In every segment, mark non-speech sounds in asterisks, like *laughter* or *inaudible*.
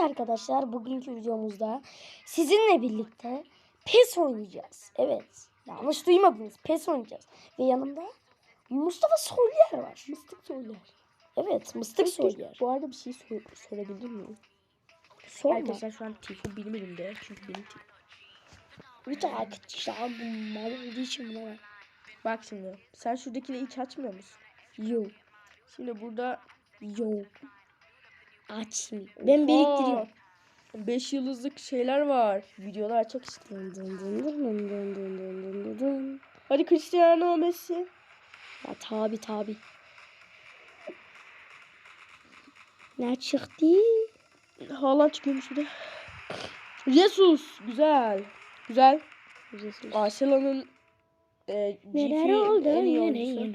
Arkadaşlar bugünkü videomuzda sizinle birlikte PES oynayacağız. Evet. Yanlış duymadınız. PES oynayacağız. Ve yanımda Mustafa Soyer var. Mıstık söyler. Evet. Mıstık Soyer. Bu arada bir şey sor sorabilir miyim? Sorma. Arkadaşlar şu an benim elimde. Çünkü benim tifo. Bir de arkadaşlar bu mal olduğu için buna var. Bak şimdi. Sen şuradakini hiç açmıyor musun? Yo. Şimdi burada Yo. Açmayayım. Ben biriktiriyorum. 5 yıldızlık şeyler var. Videolar çok işte. Dın dın dın dın dın dın dın dın dın. Hadi Cristiano Messi. Ya tabi tabi. Ne çıktı? Haaland çıkıyormuş bir de. Jesus. Güzel. Güzel. Jesus. Barcelona'nın e, oldu en iyi oyuncusu.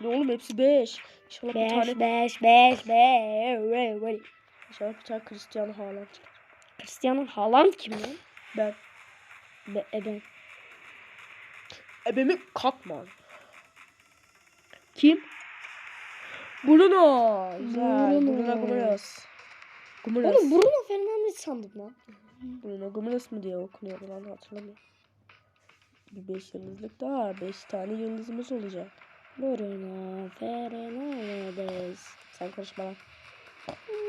Ne oğlum hepsi 5. İnşallah bir tane, Beş beş beş beş. inşallah bir tane Cristiano Haaland çıkar. Cristiano Haaland kim lan? Ben. Be, e ben. Ebemi kalkma. Kim? Bruno. Güzel. Bruno. Bruno Gomes. Gomes. Oğlum Bruno Fernandes sandım lan. Bruno Gomes mi diye okunuyor lan hatırlamıyorum. Bir 5 yıldızlık daha. 5 tane yıldızımız olacak. Bruno Fernandes. Sen karışma lan.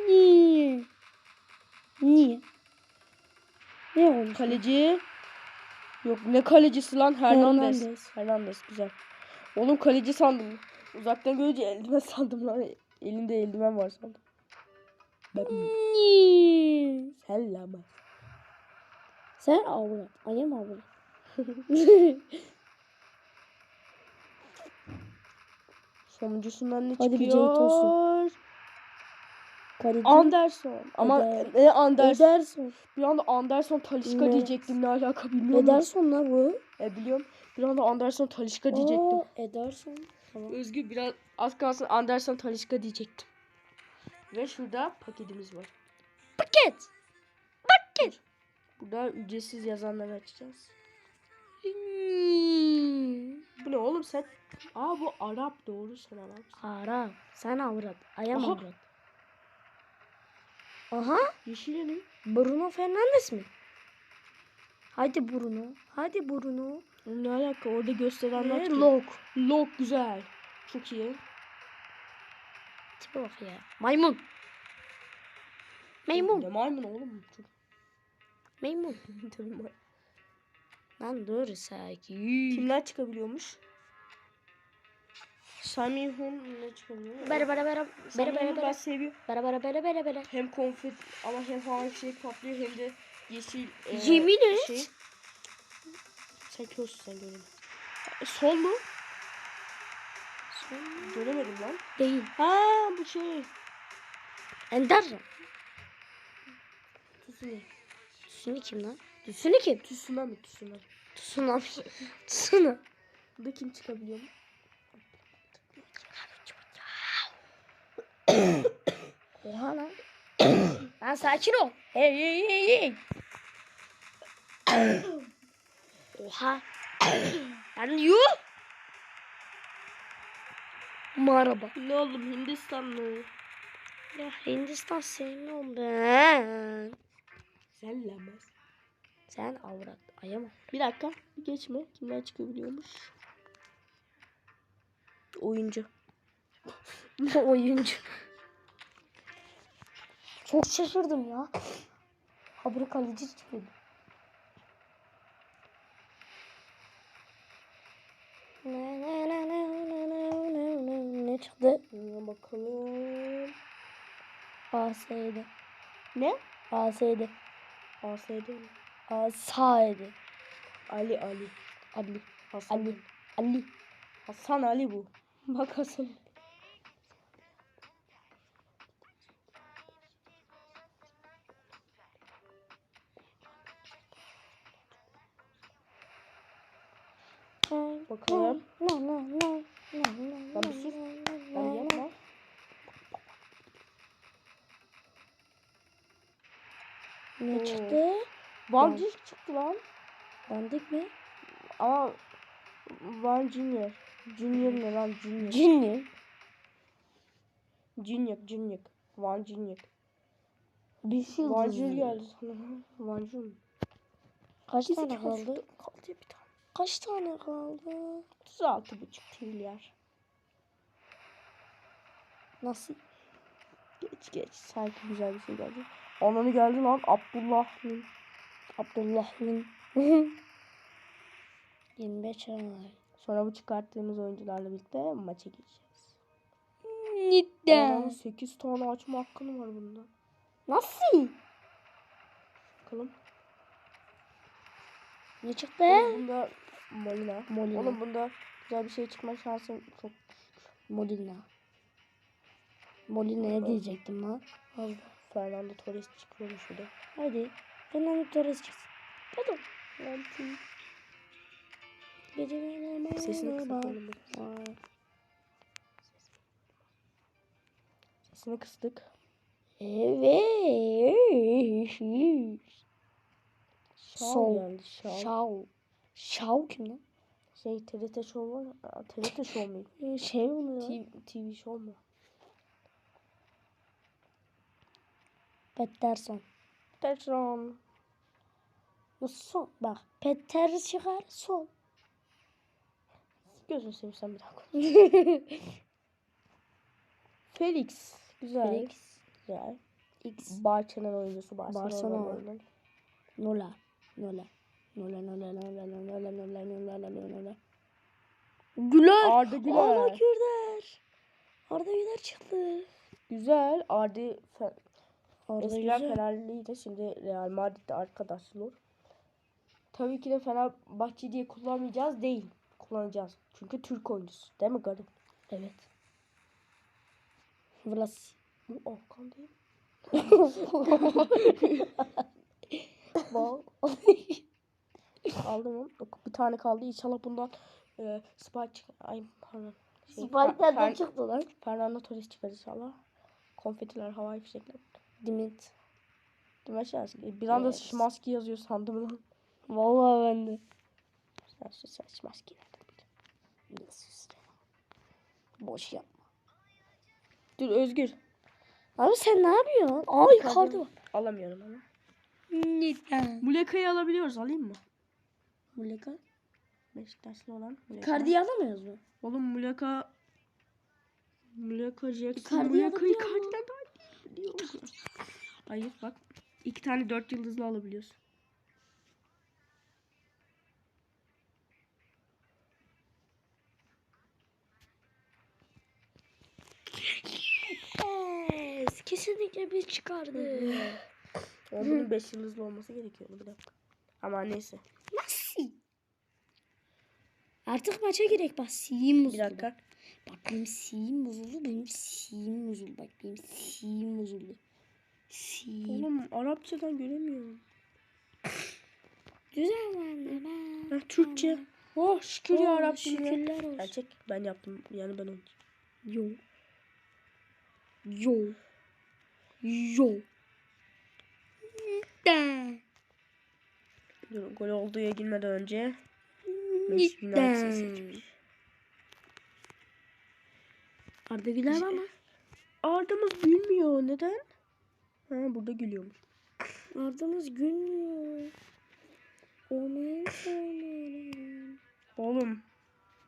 Niye? Niye? Ne olmuş? Kaleci. Yok ne kalecisi lan Hernandez. Hernandez. Hernandez güzel. Oğlum kaleci sandım. Uzaktan görünce eldiven *laughs* sandım lan. Elinde eldiven var sandım. Ben Niye? Sellama. Sen avrat. Ayım avrat. *laughs* Sonuncusundan ne Hadi bir çıkıyor? Cenk Tosun. Kaleci. Anderson. Ama Eder- ne Anderson? Ederson. Bir anda Anderson Talişka Ne? diyecektim ne alaka bilmiyorum. Ederson la bu. E biliyorum. Bir anda Anderson Talişka diyecektim. Ederson. Tamam. Özgür biraz az kalsın Anderson Talişka diyecektim. Ve şurada paketimiz var. Paket. Paket. Burada ücretsiz yazanları açacağız. Oğlum sen? Aa bu Arap doğru sen Arap. Arap. Sen avrat. Ayam Aha. avrat. Aha. Yeşil ne? Bruno Fernandes mi? Hadi Bruno. Hadi Bruno. Ne alaka orada gösterenler kim? Lok. Lok güzel. Çok iyi. Tipe bak ya. Maymun. Maymun. Ne maymun oğlum? Çok... Maymun. *laughs* Tabii maymun. Lan dur sakin. Kimler çıkabiliyormuş? Samihun ne çıkabiliyor? Bere bere bere. Bere bere bere. seviyorum. Bere bere bere bere bere. Hem konfet ama hem havai şey patlıyor hem de yeşil e, Yemin et. Şey. Sen körsün sen görün. E, sol mu? Göremedim lan. Değil. Ha bu şey. Ender. Tsunami. Tüsünü kim lan? Tüsünü kim? Tsunami. Tsunami. Tsunami. *laughs* Tsunami. Burada kim çıkabiliyor mu? Oha lan. lan sakin ol. Hey hey hey hey. Oha. Lan yuh. Merhaba. Ne oğlum Hindistanlı. Ya Hindistan sevmiyorum ben. Sen lamaz. Sen avrat. Ayama. Bir dakika. Geçme. Kimler çıkabiliyormuş? Oyuncu. *laughs* Oyuncu. Çok şaşırdım ya. Habire kaleci çıkıyordu. Ne ne ne ne ne ne ne ne ne çıktı? Buna bakalım. AS'ydi. Ne? AS'ydi. ASD mi? AS'ydi. Ali Ali. Ali. Hasan Ali. Ali. Hasan Ali bu. Bak Hasan. Bakalım. No no no no no. Lan bir sus. Hadi yapma. Ne çıktı? Van Dijk çıktı lan. Dandik mi? Ama Van Junior. Junior ne lan Junior? Cinli. Junior Junior. Van Junior. Bir yıldız. Vancır geldi sana. *laughs* Vancır mı? Kaç tane kaldı. kaldı? Bir tane. Kaç tane kaldı? 36,5 milyar. Nasıl? Geç geç. Sanki güzel bir şey geldi. Ananı geldi lan. Abdullah'ın. Abdullah'ın *laughs* 25 ay. Sonra bu çıkarttığımız oyuncularla birlikte maça geçeceğiz. Neden? Ananın 8 tane açma hakkın var bunda. Nasıl? Bakalım. Ne çıktı? Oğlum bunda Molina. Molina. Oğlum bunda güzel bir şey çıkma şansı çok. Molina. Molina'ya diyecektim lan. Allah. Fernando Torres çıkıyor şurada. Hadi. Fernando Torres çıksın. Hadi. Geceler Sesini merhaba. kısalım. Sesini kıstık. Evet. Sol. geldi. Şav. Şav kim lan? Şey TRT Show var. Aa, TRT Show mu? *laughs* Ee, Şey mi ya? TV, TV Show mu? Peterson. Peterson. Nasıl son? Bak. Peter çıkar son. Gözünü seveyim sen bir daha. *laughs* Felix. Güzel. Felix. Güzel. X. Barça'nın oyuncusu. Barcelona. Barcelona. Nola. Nola. Nola nola nola nola nola nola nola nola. Güler. Arda Güler. Arda Güler. Arda Güler çıktı. Güzel. Arda Arda Eskiden güzel. Fenerliydi şimdi Real Madrid'de arkadaşlar. Tabii ki de Fenerbahçe diye kullanmayacağız değil. Kullanacağız. Çünkü Türk oyuncusu. Değil mi garip? Evet. Vlas. Bu Afgan değil? Bal. *laughs* Aldım onu. Bir tane kaldı. İnşallah bundan e, Spike çıkar. Ay pardon. Şey, Spike'lerden Fer- çıktı lan. Fernando Torres çıkar inşallah. Konfetiler, havai fişekler. Dimit. Mi Şahsi? Bir anda Evet. Şimanski yazıyor sandım lan. Vallahi ben de. Sen sus sen Şimanski nereden? Ne sus. Boş yapma. Dur Özgür. Abi sen ne yapıyorsun? Kardı var. Alamıyorum ama. Neden? Muleka'yı alabiliyoruz. Alayım mı? Muleka. Beşiktaşlı olan. Muleka. Icardi'yi alamıyoruz mu? Oğlum Muleka Muleka Jackson Icardi'yi Muleka'yı? Icardi'den daha iyi? Hayır bak. iki tane dört yıldızlı alabiliyorsun. Kesinlikle bir çıkardı. Bunun beş yıldızlı olması gerekiyordu bir dakika. Ama neyse. Nasıl? Artık maça gerek bak siyim Bir bozuldu. dakika. Bak benim siyim bozuldu. Benim siyim bozuldu. Bak benim siyim bozuldu. Siyim. Oğlum Arapçadan göremiyorum. Güzel anne ben. Ha, Türkçe. Oh şükür ya Rabbim. şükürler olsun. Gerçek ben yaptım. Yani ben onu. Yo. Yo. Yo. Neden? Dur, gol olduğuya girmeden önce. Arda Güler mı? Arda'mız gülmüyor. Neden? Ha burada gülüyormuş. Arda'mız gülmüyor. Olmayı söylüyorum. Oğlum.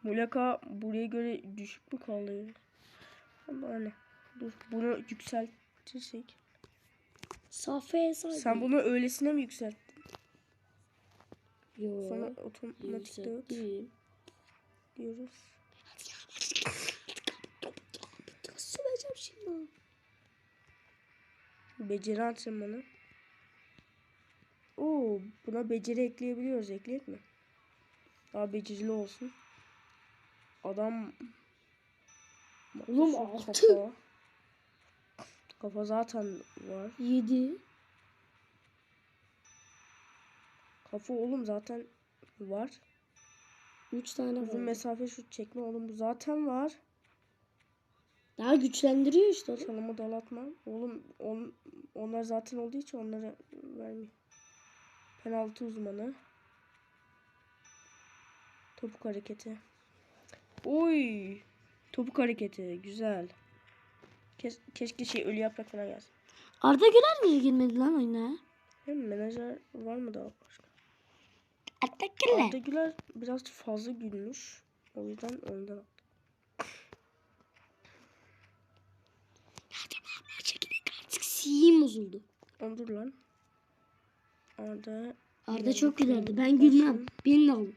Muleka buraya göre düşük mü kalıyor? Ama hani. Dur bunu yükseltirsek. Safe sadece. Sen bunu öylesine mi yükselttin? Yo. Sonra otomatik Yükselttim. diyoruz. Söveceğim şimdi. Beceri antrenmanı. Oo, buna beceri ekleyebiliyoruz. Ekleyek mi? Daha becerili olsun. Adam Oğlum, altı. Kafa. Zaten var. Yedi. Kafa oğlum zaten var. Üç tane Uzun var. mesafe şut çekme oğlum bu zaten var. Daha güçlendiriyor işte. Çalımı dalatma. Oğlum on, onlar zaten olduğu için onlara vermiyor. Penaltı uzmanı. Topuk hareketi. Oy. Topuk hareketi. Güzel. Kes, keşke şey ölü yaprak falan gelsin. Arda Güler niye girmedi lan oyuna? Hem menajer var mı daha başka? Arda Güler. Arda Güler biraz fazla gülmüş. O yüzden ondan. Maça gidelim artık siyim bozuldu. Dur lan. Arda Arda çok gülerdi. Ben gülmem. Beni de alın.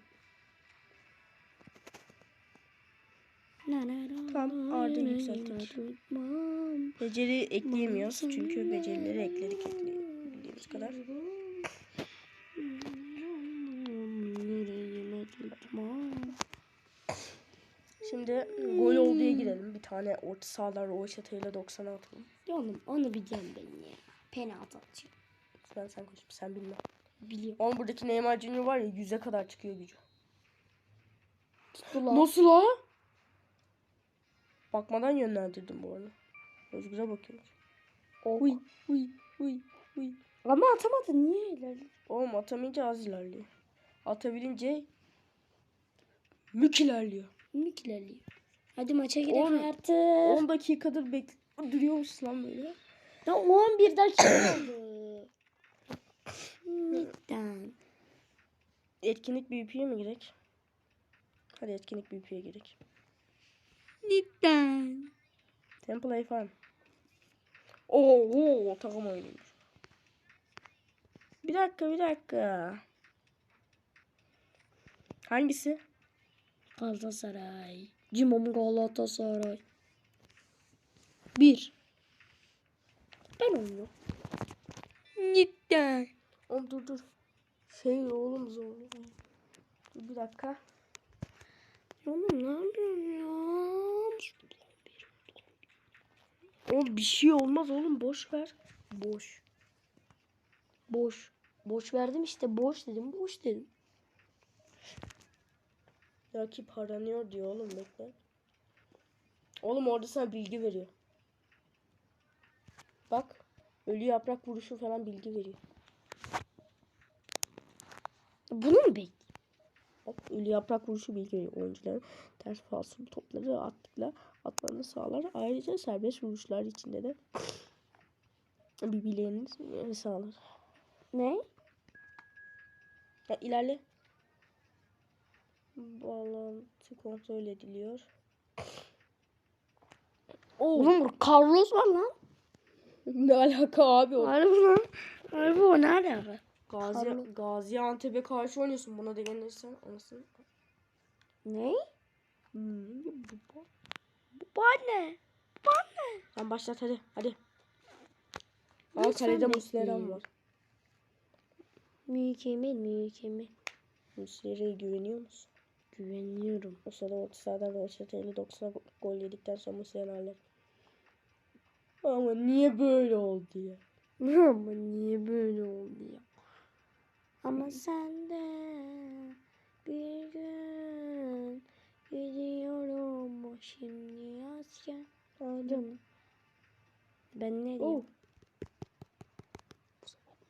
Tamam, Arda yükselttik. beceri ekleyemiyoruz çünkü becerileri ekledik ekleyebildiğimiz kadar. Şimdi gol olduğya girelim. Bir tane orta sahalar Roşata'yla 90 atalım. Ya oğlum onu biliyorum ben ya. Penaltı atıyor. Ben sen koş, sen bilme. Biliyorum. Oğlum buradaki Neymar Junior var ya 100'e kadar çıkıyor gücü. Nasıl la? Bakmadan yönlendirdim bu arada. Özgür'e bakıyoruz. Uy uy uy uy. Ama atamadı. Niye ilerledin? Oğlum atamayınca az ilerliyor. Atabilince mük ilerliyor. Mük ilerliyor. Hadi maça gidelim artık. 10 dakikadır bek duruyormuş lan böyle. Ya 11 dakika oldu. Neden? Etkinlik BP'ye mi gerek? Hadi etkinlik BP'ye gerek. Neden? Temple Farm. Oo, takım oynuyormuş. Bir dakika bir dakika. Hangisi? Galatasaray. Cimom Galatasaray. Bir. Ben oynuyorum. Neden? Oğlum dur dur. Şey oğlum zor. Bir dakika. Oğlum ne yapıyorsun ya? Oğlum bir şey olmaz oğlum boş ver. Boş. Boş. Boş verdim işte boş dedim boş dedim. Rakip aranıyor diyor oğlum bekle. Oğlum orada sana bilgi veriyor. Bak. Ölü yaprak vuruşu falan bilgi veriyor. Bunu mu bekliyorsun? Bak ölü yaprak vuruşu bilgi veriyor. Oyuncuların ters falsolu topları attıkla atmanı sağlar. Ayrıca serbest vuruşlar içinde de birbirlerini sağlar. Ne? Ya ilerle. Bağlantı kontrol ediliyor. Oo. Oğlum Carlos var lan. ne alaka abi o? Harbi lan. Harbi o ne alaka? Gazi, Carlos. Gaziantep'e karşı oynuyorsun. Buna da gelirsen anasını. Ne? Hmm, bu- bu- Bu anne. Sen başlat hadi. Hadi. Lütfen kalede. Muslera'm var. Mükemmel mükemmel. Muslera'ya güveniyor musun? Güveniyorum. O sırada orta sahadan Roşet 90 gol yedikten sonra Muslera alır. Ama niye böyle oldu ya? *laughs* Ama niye böyle oldu ya? Ama sen de bir gün gidiyorum o şimdi asker. Canım. Ben ne Oh. diyeyim? Silerim.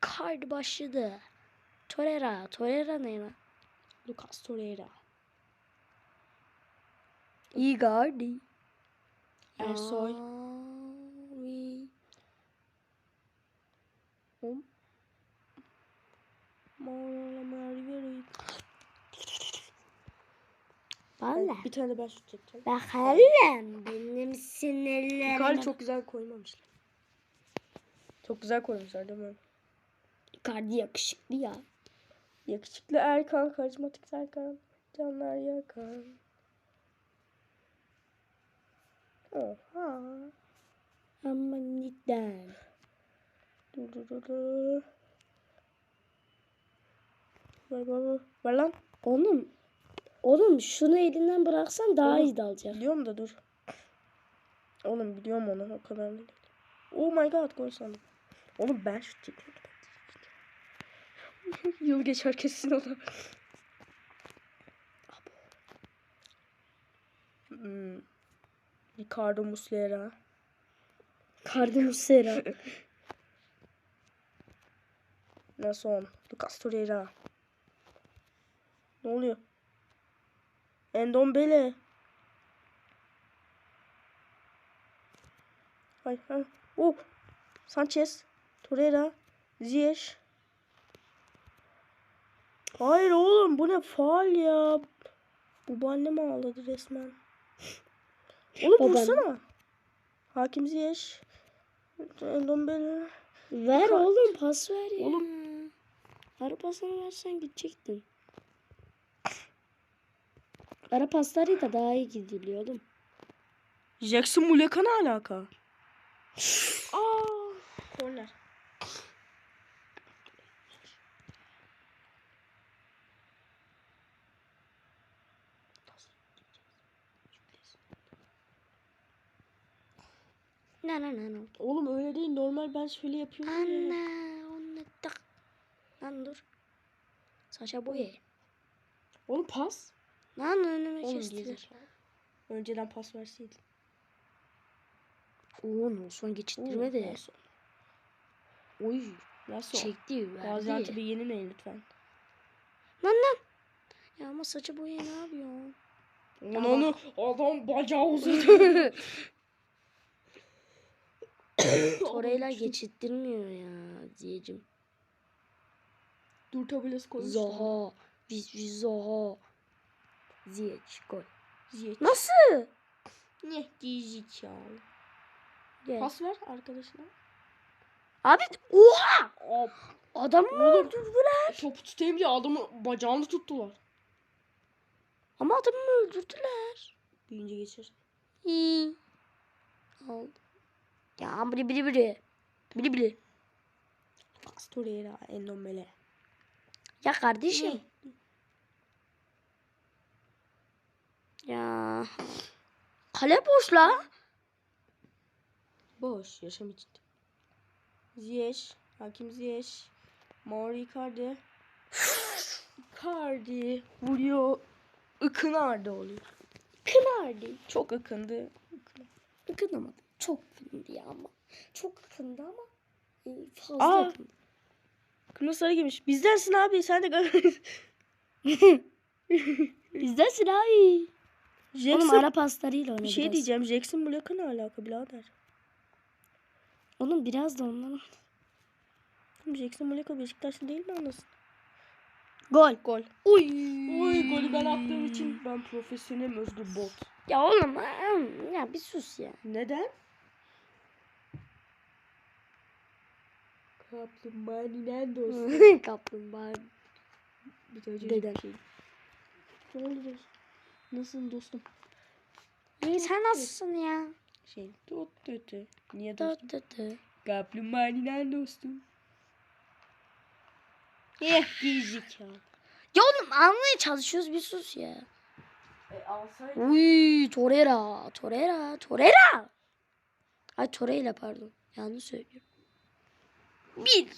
Kard başladı. Torera. Torera ne lan? Lucas Torreira. Icardi. Ersoy. Abi. Bir tane ben şut çekeceğim. Bakalım benim sinirlerim. Icardi çok güzel koymamışlar. Çok güzel koymuşlar değil mi? Icardi yakışıklı ya. Yakışıklı Erkan, karizmatik Serkan, canlar yakan. Oha. Ama neden? Dur dur dur dur. Ver ver ver. Ver lan. Oğlum. Oğlum şunu elinden bıraksan daha Oğlum, iyi dalacak. Biliyorum da dur. Oğlum biliyorum onu o kadar da değil. Oh my god gol sandım. Oğlum ben şut çekiyordum. *laughs* Yıl geçer kesin ona. Hmm. Ricardo Muslera. Kardemus Sera. *laughs* Nelson. Lucas Torreira. Ne oluyor? Endombele. Hayır, hayır. Oh. Sanchez. Torreira. Ziyech. Hayır oğlum bu ne faal ya. Bu annem ağladı resmen. Oğlum Baban. vursana. Hakim Ziyech. Endombele. Ver Kaç. oğlum pas ver ya. Oğlum. Ara pasını versen gidecektin. Ara paslarıyla daha iyi gidiliyor oğlum. Jackson Muleka ne alaka? Aa, korner. Ne ne ne ne. Oğlum öyle değil normal ben şöyle yapıyorum ya. Anne onu tak. Lan dur. Saça boya. Oğlum pas. Lan önüme Oğlum kestiler. Önceden pas verseydin. Oo Nelson geçittirme de. Nasıl? Oy. Nasıl? Çekti verdi. Gaziantep'i yenilmeyin lütfen. Lan lan. Ya ama saça boya ne yapıyorsun? Onu onu adam bacağı *laughs* uzadı. *coughs* Torreira geçittirmiyor ya diyeceğim. Dur tabelası koymuş. Zaha. Biz biz Zaha. Ziyech gol. Ziyech. Nasıl? Ne gerizekalı. Gel. Pas ver arkadaşına. Abi oha! Hop. Adamı mı öldürdüler? Topu tutayım diye adamı bacağını tuttular. Ama adamı mı öldürdüler? Büyünce geçer. İyi. Aldı. Ya biri biri biri. Biri biri. Torreira, Endombele. Ya kardeşim. Ya. Kale boş la. Boş, yaşam için. Ziyech, Hakim Ziyech. Mauro Icardi. Icardi vuruyor. Ikınardı oluyor. Kınardı. Çok akındı. Kınamadı. Çok kındı ya ama. Çok kındı ama. e, Fazla Aa. kındı. Kırmızı sarı giymiş. Bizdensin abi sen de. *laughs* *laughs* Bizdensin abi. Oğlum Jackson. ara paslarıyla oyna bir şey biraz. diyeceğim. Jackson Muleka ne alaka birader? Oğlum biraz da ondan. Oğlum Jackson Muleka Beşiktaşlı değil mi anasın? Gol. Gol. Uy. Oy golü ben attığım için ben profesyonelim Özgür Bot. Ya oğlum ya bir sus ya. Neden? Kaplumbağanın dostu. *laughs* Kaplumbağa. Bir tane Deden. şey. Ne oldu dostum? Nasılsın dostum? İyi sen nasılsın ya? Şey, tut tut. Niye dostum? tı tı. Kaplumbağanın dostum. Eh gerizekalı. Ya oğlum anlamaya çalışıyoruz bir sus ya. E alsaydın. Uy Torreira. Torreira. Torreira. Ay Torreira pardon. Yanlış söylüyorum. Bir.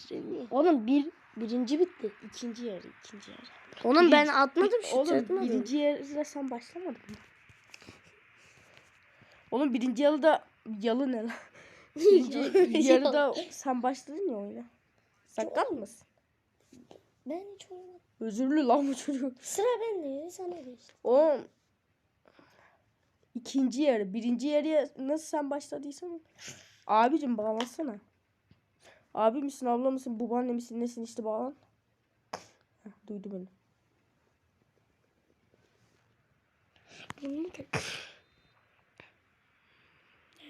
Oğlum bir. Birinci bitti. İkinci yarı, ikinci yarı. Oğlum ben Birinci- atmadım şu Oğlum atmadım. birinci yarıda sen başlamadın mı? Oğlum birinci yarıda yalı ne lan? *laughs* Birinci yarıda sen başladın ya oyuna. Sakat mısın? Ben hiç oynamadım. Özürlü lan bu çocuk. Sıra bende. Sana geçti. Oğlum ikinci yarı. Birinci yarıya nasıl sen başladıysan abicim bağlansana. Abi misin abla mısın babaanne misin nesin işte bağlan. Duydu beni. Bunu da-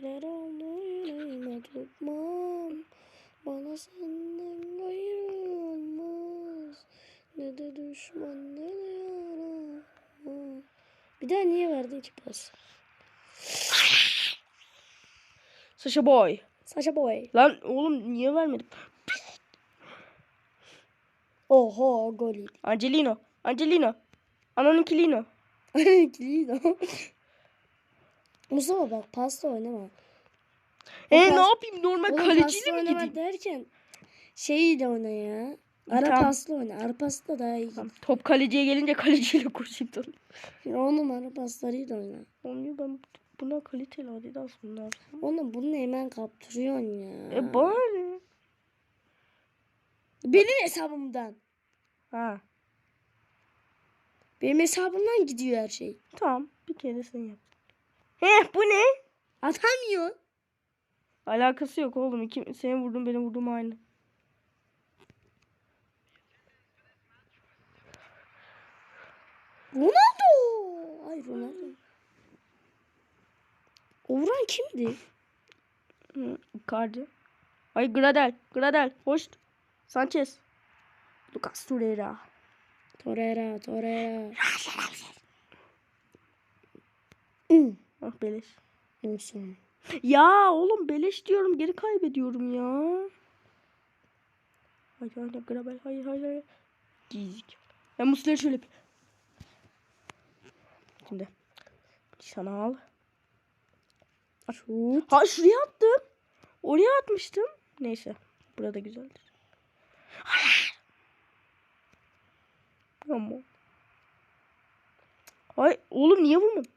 Neler tutmam Bana senden gayrı olmaz Ne de düşman ne de yara Bir daha niye verdi ki pas? Sasha Boy. Saşa boy. Lan oğlum niye vermedim? Oho gol. Angelino. Angelino. Ananın kilino. Kilino. Mustafa bak pasla oynama. E pas- ne yapayım normal Oğlum kaleciyle mi gideyim? derken şeyiyle oyna ya. Ara Tamam. pasla oyna. Ara pasla daha iyi. Tamam, Top kaleciye gelince kaleciyle koşayım tabii. Oğlum ara paslarıyla oyna. Oğlum ben buna kaliteli Adidas bunlar. Oğlum bunu hemen kaptırıyorsun ya. E ne? Benim hesabımdan. Ha. Benim hesabımdan gidiyor her şey. Tamam. Bir kere sen yap. Heh bu ne? Atamıyor. Alakası yok oğlum. İki, senin vurdun benim vurdum aynı. Ronaldo. Ay Ronaldo. O vuran kimdi? Hı, Icardi. Ay Gradel. Gradel. Hoş. Sanchez. Lucas Torreira. Torreira, Torreira. Ah beleş. Olsun. Ya oğlum beleş diyorum geri kaybediyorum ya. Hayır hayır Grabel hayır hayır hayır. Gizik. Ben Muslera'yı şöyle bir. Şimdi. Sana al. Şut. Ha şuraya attım. Oraya atmıştım. Neyse. Burada güzeldir. Ama. Ay oğlum niye vurmadın?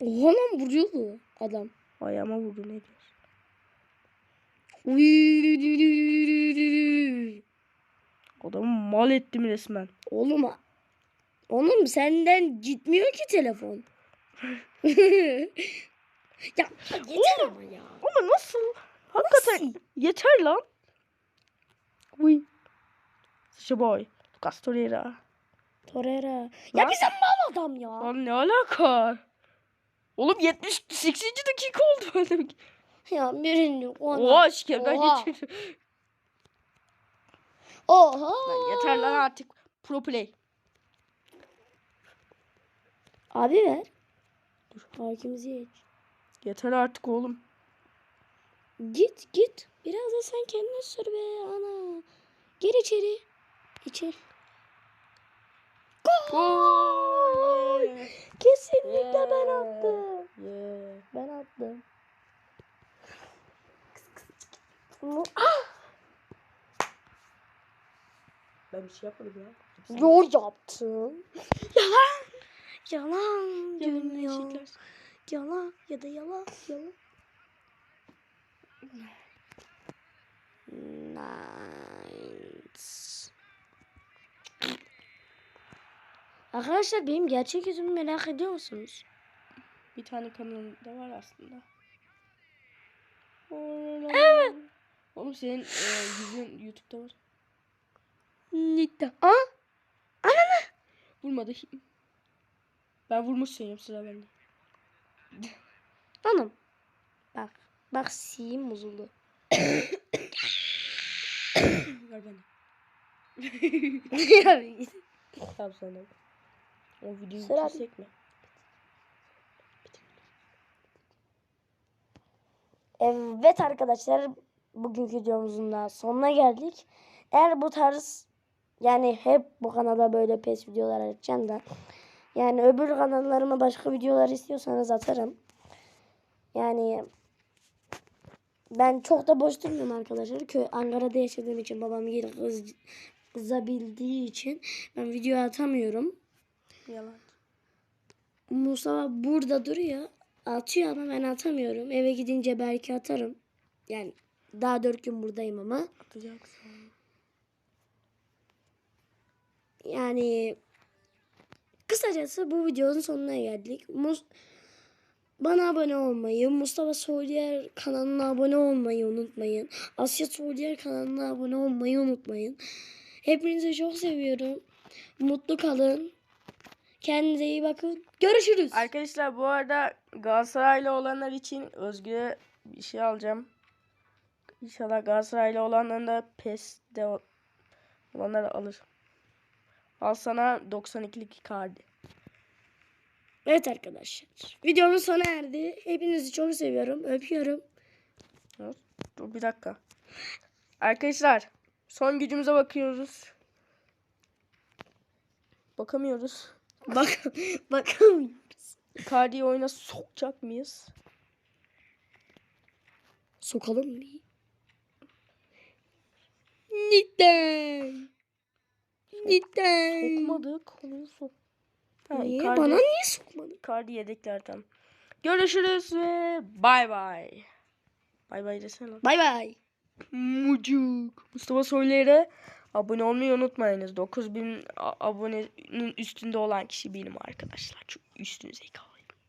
Oha lan vuruyordu adam. Ayağıma vurdu ne diyorsun? Adamı mal ettim resmen. Oğlum Oğlum senden gitmiyor ki telefon. *laughs* *laughs* ya yeter ama ya. Ama nasıl? Hakikaten yeter lan. Uy. Sıçı boy. Lucas Torreira. Torreira. Lan. Ya bize mal adam ya. Lan ne alaka? Oğlum 78. dakika oldu. *laughs* Ya birini ona. Oha şikemden geçiyor. Oha. Lan yeter lan artık. Pro play. Abi ver. Dur hakimizi geç. Yeter artık oğlum. Git git. Biraz da sen kendine sür be ana. Gir içeri. İçeri. Gol. Kesinlikle ben attım. Yeah. Ben attım. Ah! Ben bir şey yapmadım ya. Yo yaptım. *laughs* Yalan. Yalan. Dünya. Yalan Yalan ya da yalan. Yalan. Nice. Arkadaşlar benim gerçek yüzümü merak ediyor musunuz? Bir tane kanalında var aslında. Evet. Oğlum senin e, yüzün YouTube'da var. Nita. Aa? Vurmadı. Ben vurmuş sayıyorum sıra bende. Hanım. Bak. Bak siyim bozuldu. Ver bana. *laughs* Tamam sana. O videoyu Sıra- bitirsek mi? Evet arkadaşlar bugünkü videomuzun da sonuna geldik. Eğer bu tarz yani hep bu kanala böyle pes videolar açacağım da yani öbür kanallarıma başka videolar istiyorsanız atarım. Yani ben çok da boş durmuyorum arkadaşlar. Köy Ankara'da yaşadığım için babam yine kız, kızabildiği için ben video atamıyorum. Yalan. Mustafa burada duruyor. Atıyor ama ben atamıyorum. Eve gidince belki atarım. Yani daha dört gün buradayım ama. Atacaksın. Yani kısacası bu videonun sonuna geldik. Mus bana abone olmayı, Mustafa Soğuyer kanalına abone olmayı unutmayın. Asya Soğuyer kanalına abone olmayı unutmayın. Hepinizi çok seviyorum. Mutlu kalın. Kendinize iyi bakın. Görüşürüz. Arkadaşlar bu arada Galatasaraylı olanlar için Özgür'e bir şey alacağım. İnşallah Galatasaraylı olanların da PES'de olanlar alır. Al sana 92'lik kardı. Evet arkadaşlar. Videomuz sona erdi. Hepinizi çok seviyorum. Öpüyorum. Dur bir dakika. Arkadaşlar son gücümüze bakıyoruz. Bakamıyoruz. Bak *laughs* bakamıyoruz. Icardi'yi oyuna sokacak mıyız? Sokalım mı? Neden? Neden? Sokmadık. Onu sok. Ha, Niye? Icardi- Bana niye sokmadın? Icardi yedeklerden. Görüşürüz ve bay bay. Bay bay desene. Bay bay. Mucuk. Mustafa Soyler'e abone olmayı unutmayınız. 9000 a- abonenin üstünde olan kişi benim arkadaşlar. Çok üstün zeka.